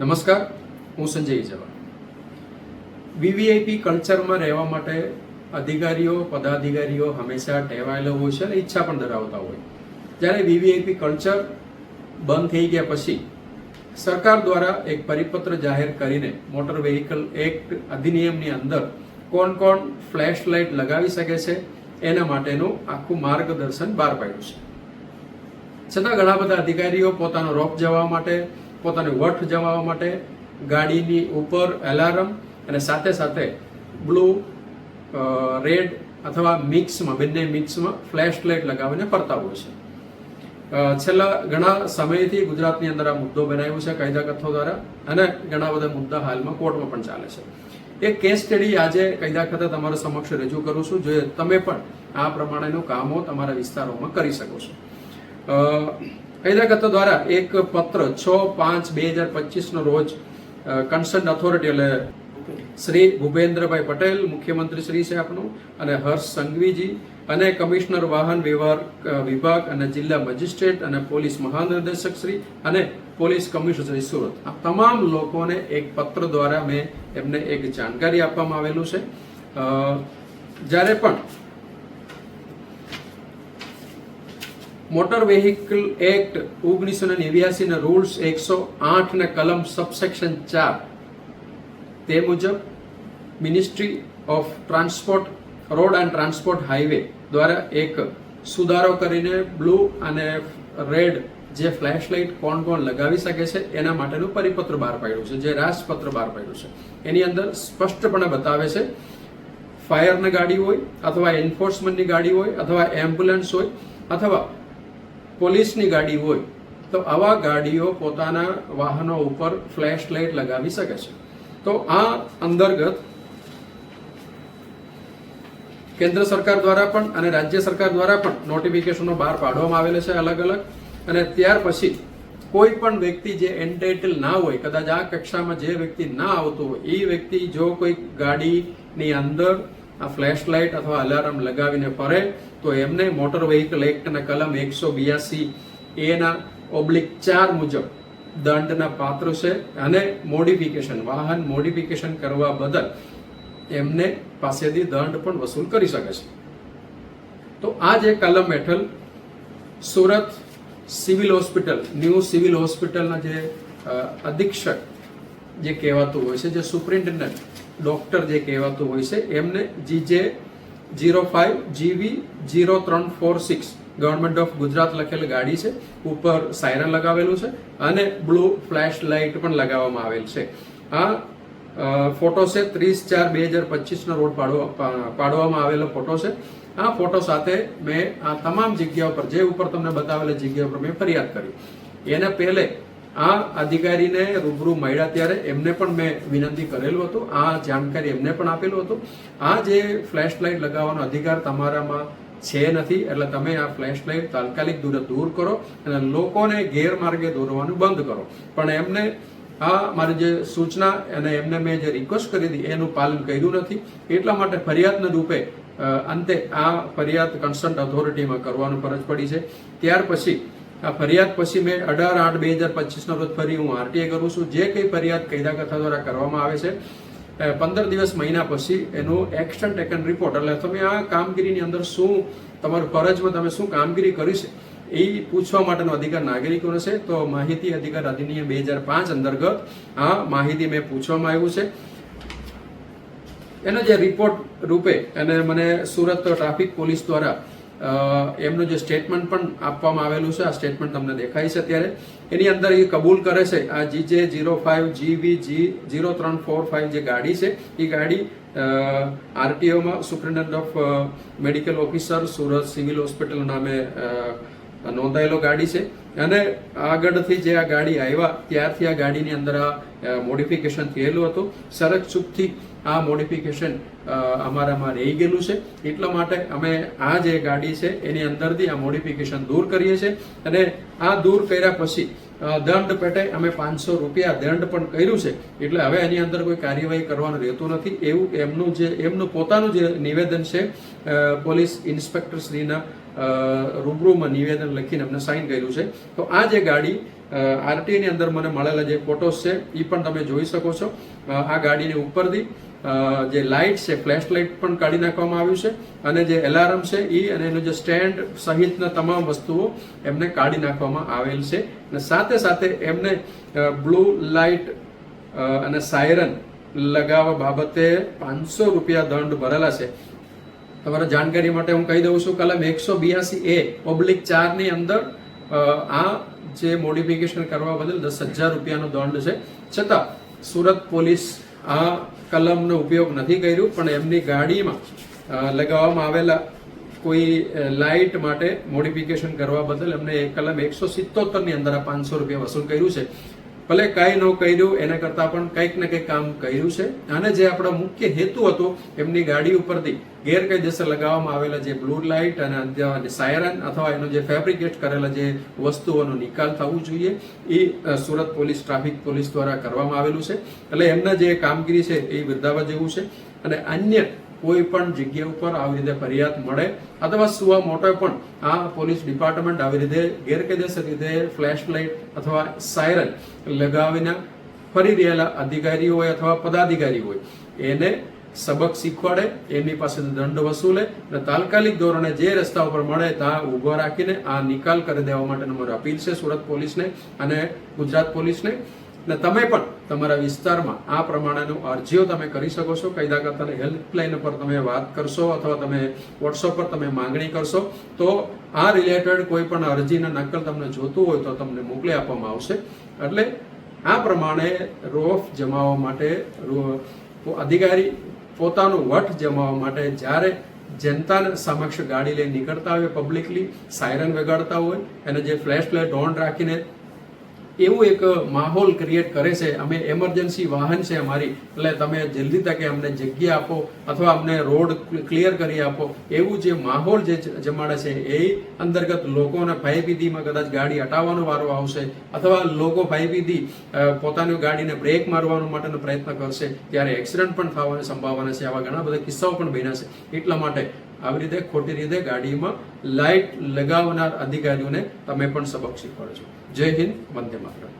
નમસ્કાર, હું સંજય જવા વીવીઆઈપી કલ્ચરમાં રહેવા માટે અધિકારીઓ, પદાધિકારીઓ હંમેશા ટેવાયેલો હોય છે અને ઈચ્છા પણ ધરાવતા હોય. જ્યારે વીવીઆઈપી કલ્ચર બંધ થઈ ગયા પછી સરકાર દ્વારા એક પરિપત્ર જાહેર કરીને મોટર વેહિકલ એક્ટ અધિનિયમની અંદર કોણ કોણ ફ્લેશ લાઇટ લગાવી શકે છે, એના માટેનું આખું માર્ગદર્શન બહાર પાડ્યું છે. છતાં ઘણા બધા અધિકારીઓ પોતાનો રોપ જવા માટે પોતાને વટ જમાવવા માટે ગાડીની ઉપર એલાર્મ અને સાથે સાથે બ્લુ રેડ અથવા મિક્સમાં, બંને મિક્સમાં ફ્લેશ લાઇટ લગાવીને ફરતા હોય છે. છેલ્લા ઘણા સમયથી ગુજરાતની અંદર આ મુદ્દો બનાવ્યો છે કાયદા કથ્થો દ્વારા અને ઘણા બધા મુદ્દા હાલમાં કોર્ટમાં પણ ચાલે છે. એક કેસ સ્ટડી આજે કાયદા ખાતે તમારા સમક્ષ રજૂ કરું છું, જો તમે પણ આ પ્રમાણેનું કામો તમારા વિસ્તારોમાં કરી શકો છો. કાયદા દ્વારા એક પત્ર છ પાંચ બે હજાર પચીસનો રોજ કન્સર્ન ઓથોરિટી એટલે શ્રી ભૂપેન્દ્રભાઈ પટેલ, મુખ્યમંત્રી શ્રી છે આપનું અને હર્ષ સંઘવીજી અને કમિશનર વાહન વ્યવહાર વિભાગ અને જિલ્લા મજિસ્ટ્રેટ અને પોલીસ મહાનિર્દેશક શ્રી અને પોલીસ કમિશનર શ્રી સુરત. આ તમામ લોકોને એક પત્ર દ્વારા મેં એમને એક જાણકારી આપવામાં આવેલું છે. જ્યારે પણ મોટર વેહિકલ એક્ટ ઓગણીસો ને નેવ્યાસીના રૂલ્સ એકસો આઠ ને કલમ સબસેક્શન ચાર. તે મુજબ ministry of transport road and transport highway દ્વારા એક સુધારો કરીને બ્લુ અને રેડ જે ફ્લેશલાઇટ કોણ કોણ લગાવી શકે છે, એના માટેનું પરિપત્ર બહાર પાડ્યું છે, જે રાજપત્ર બહાર પાડ્યું છે. એની અંદર સ્પષ્ટપણે બતાવે છે ફાયરની ગાડી હોય, અથવા એન્ફોર્સમેન્ટની ગાડી હોય, અથવા એમ્બ્યુલન્સ હોય, અથવા પોલીસની ગાડી હોય, તો આવા ગાડીઓ પોતાના વાહનો ઉપર ફ્લેશ લાઇટ લગાવી શકે છે. તો આ અંતર્ગત કેન્દ્ર સરકાર દ્વારા પણ અને રાજ્ય સરકાર દ્વારા પણ નોટિફિકેશનો બહાર પાડવામાં આવેલા છે અલગ અલગ. અને ત્યાર પછી કોઈ પણ વ્યક્તિ જે એન્ટાઇટલ ના હોય, કદાચ આ કક્ષામાં જે વ્યક્તિ ના આવતું હોય, એ વ્યક્તિ જો કોઈ ગાડીની અંદર આ ફ્લેશ લાઇટ અથવા અલાર્મ લગાવીને ફરે તો એમને મોટર વેહિકલ એક્ટના કલમ એકસો બ્યાસી એના ઓબ્લિક ચાર મુજબ દંડના પાત્ર છે અને મોડિફિકેશન, વાહન મોડિફિકેશન કરવા બદલ એમને પાસેથી દંડ પણ વસૂલ કરી શકે છે. તો આ જે કલમ હેઠળ Surat civil hospital, new civil હોસ્પિટલના જે અધિક્ષક જે કહેવાતું હોય છે, જે સુપ્રિન્ટેન્ડન્ટ ડોક્ટર જે કહેવાતું હોય છે, એમને G J zero five G V zero ત્રણ four six government of Gujarat લખેલ ગાડી છે, ઉપર સાયરન લગાવેલું છે અને બ્લુ ફ્લેશ લાઇટ પણ લગાવવામાં આવેલ છે. આ ફોટો છે ત્રીસ ચાર બે હજાર પચીસનો રોડ પાડવા પાડવામાં આવેલો ફોટો છે. આ ફોટો સાથે મેં આ તમામ જગ્યાઓ પર, જે ઉપર તમને બતાવેલી જગ્યા પર મેં ફરિયાદ કરી. એને પહેલે આ અધિકારીને રૂબરૂ મળ્યા ત્યારે એમને પણ મેં વિનંતી કરેલું હતું. આ જાણકારી એમને પણ આપેલું હતું. આ જે ફ્લેશ લાઇટ લગાવવાનો અધિકાર તમારામાં છે નથી, એટલે તમે આ ફ્લેશ લાઇટ તાત્કાલિક દૂર દૂર કરો અને લોકોને ગેરમાર્ગે દોરવાનું બંધ કરો. પણ એમને આ મારી જે સૂચના અને એમને મેં જે રિક્વેસ્ટ કરી હતી, એનું પાલન કર્યું નથી. એટલા માટે ફરિયાદના રૂપે અંતે આ ફરિયાદ કન્સર્ટ ઓથોરિટીમાં કરવાનું ફરજ પડી છે. ત્યાર પછી આ ફરિયાદ પછી મેં અઢાર આઠ બે હજાર પચીસનો રોજ ફરી હું આરટીઆઈ કરું છું. જે કંઈ ફરિયાદ કાયદા કથા દ્વારા કરવામાં આવે છે પંદર દિવસ મહિના પછી એનું એક્શન ટેકન રિપોર્ટ એટલે તમે આ કામગીરીની અંદર શું, તમારું ફરજમાં તમે શું કામગીરી કરી છે, એ પૂછવા માટેનો અધિકાર નાગરિકોનો છે. તો માહિતી અધિકાર અધિનિયમ બે હજાર પાંચ અંતર્ગત આ માહિતી મેં પૂછવામાં આવ્યું છે. એનો જે રિપોર્ટ રૂપે અને મને સુરત ટ્રાફિક પોલીસ દ્વારા એમનું જે સ્ટેટમેન્ટ પણ આપવામાં આવેલું છે, આ સ્ટેટમેન્ટ તમને દેખાય છે અત્યારે. એની અંદર એ કબૂલ કરે છે, આ જી જે zero five G V G zero ત્રણ ફોર ફાઇવ જે ગાડી છે, એ ગાડી આરટીઓમાં superintendent of medical officer Surat civil hospital નામે નોંધાયેલો ગાડી છે. અને આગળથી જે આ ગાડી આવ્યા, ત્યારથી આ ગાડીની અંદર આ મોડિફિકેશન થયેલું હતું. સરસ ચૂકથી આ મોડિફિકેશન અમારામાં રહી ગયેલું છે. એટલા માટે અમે આ જે ગાડી છે, એની અંદરથી આ મોડિફિકેશન દૂર કરીએ છીએ. અને આ દૂર કર્યા પછી દંડ પેટે અમે પાંચસો રૂપિયા દંડ પણ કર્યું છે. એટલે હવે એની અંદર કોઈ કાર્યવાહી કરવાનું રહેતું નથી. એવું એમનું જે, એમનું પોતાનું જે નિવેદન છે પોલીસ ઇન્સ્પેક્ટર શ્રીના રૂબરૂમાં નિવેદન લખીને અમને સાઇન કર્યું છે. તો આ જે ગાડી આરટીની અંદર મને મળેલા જે ફોટોસ છે એ પણ તમે જોઈ શકો છો. આ ગાડીની ઉપરથી જે લાઇટ છે ફ્લેશ લાઇટ પણ કાઢી નાખવામાં આવ્યું છે. અને જે એલાર્મ છે એ અને એનું જે સ્ટેન્ડ સહિતના તમામ વસ્તુઓ એમને કાઢી નાખવામાં આવેલ છે. અને સાથે સાથે એમને બ્લુ લાઇટ અને સાયરન લગાવવા બાબતે પાંચસો રૂપિયા દંડ ભરેલા છે. તમારા જાણકારી માટે હું કહી દઉં છું, કલમ એકસો બિયાસી એ પબ્લિક ચારની અંદર આ જે મોડિફિકેશન કરવા બદલ દસ હજાર રૂપિયાનો દંડ છે. છતાં, સુરત પોલીસ આ કલમનો ઉપયોગ નથી કર્યું, પણ એમની ગાડીમાં લગાવવામાં આવેલા કોઈ લાઇટ માટે મોડિફિકેશન કરવા બદલ એમને એ કલમ એકસો સિત્તોતેરની અંદર આ પાંચસો રૂપિયા વસૂલ કર્યું છે. ભલે કાંઈ ન કર્યું, એના કરતાં પણ કંઈક ને કંઈક કામ કર્યું છે. અને જે આપણો મુખ્ય હેતુ હતો, એમની ગાડી ઉપરથી ગેરકાયદેસર લગાવવામાં આવેલા જે બ્લુ લાઇટ અને સાયરન અથવા એનો જે ફેબ્રિકેટ કરેલા જે વસ્તુઓનો નિકાલ થવું જોઈએ, એ સુરત પોલીસ, ટ્રાફિક પોલીસ દ્વારા કરવામાં આવેલું છે. એટલે એમના જે કામગીરી છે, એ વૃદ્ધાવા જેવું છે. અને અન્ય કોઈ પણ જગ્યા ઉપર આવી રીતે ફરિયાદ મળે અથવા સુવા મોટો પણ આ પોલીસ ડિપાર્ટમેન્ટ આવી રીતે ગેરકાયદેસર રીતે ફ્લેશ લાઇટ અથવા સાયરન લગાવીને ફરી રહેલા અધિકારીઓ હોય અથવા પદાધિકારી હોય એને સબક શીખવાડે, એમની પાસેથી દંડ વસૂલે અને તાત્કાલિક ધોરણે જે રસ્તા ઉપર મળે ત્યાં ઊભો રાખીને આ નિકાલ કરી દેવા માટેનો મારો અપીલ છે સુરત પોલીસને અને ગુજરાત પોલીસને. અને તમે પણ તમારા વિસ્તારમાં આ પ્રમાણેનું અરજીઓ તમે કરી શકો છો. કાયદા કરતાની હેલ્પલાઇન પર તમે વાત કરશો અથવા તમે વોટ્સઅપ પર તમે માંગણી કરશો, તો આ રિલેટેડ કોઈ પણ અરજીના નકલ તમને જોતું હોય તો તમને મોકલી આપવામાં આવશે. એટલે આ પ્રમાણે રોફ જમાવવા માટે અધિકારી પોતાનું વટ જમાવવા માટે જ્યારે જનતાને સમક્ષ ગાડી લઈ નીકળતા હોય પબ્લિકલી સાયરન વગાડતા હોય અને જે ફ્લેશ લાઇટ ઓન રાખીને એવું એક માહોલ ક્રિએટ કરે છે. અમે એમરજન્સી વાહન છે અમારી. એટલે તમે જલ્દી તકે અમને જગ્યા આપો અથવા અમને રોડ ક્લિયર કરી આપો. એવું જે માહોલ જે જમાડે છે એ અંતર્ગત લોકોને ભયભીતિમાં કદાચ ગાડી હટાવવાનો વારો આવશે અથવા લોકો ભયભીતિ પોતાની ગાડીને બ્રેક મારવાનો માટેનો પ્રયત્ન કરશે. ત્યારે એક્સિડન્ટ પણ થવાની સંભાવના છે. આવા ઘણા બધા કિસ્સાઓ પણ બન્યા છે. એટલા માટે આવી રીતે ખોટી રીતે ગાડીમાં લાઇટ લગાવનાર અધિકારીઓને તમે પણ સબક શીખવાડો છો જય હિન્દ, વંદે માતરમ.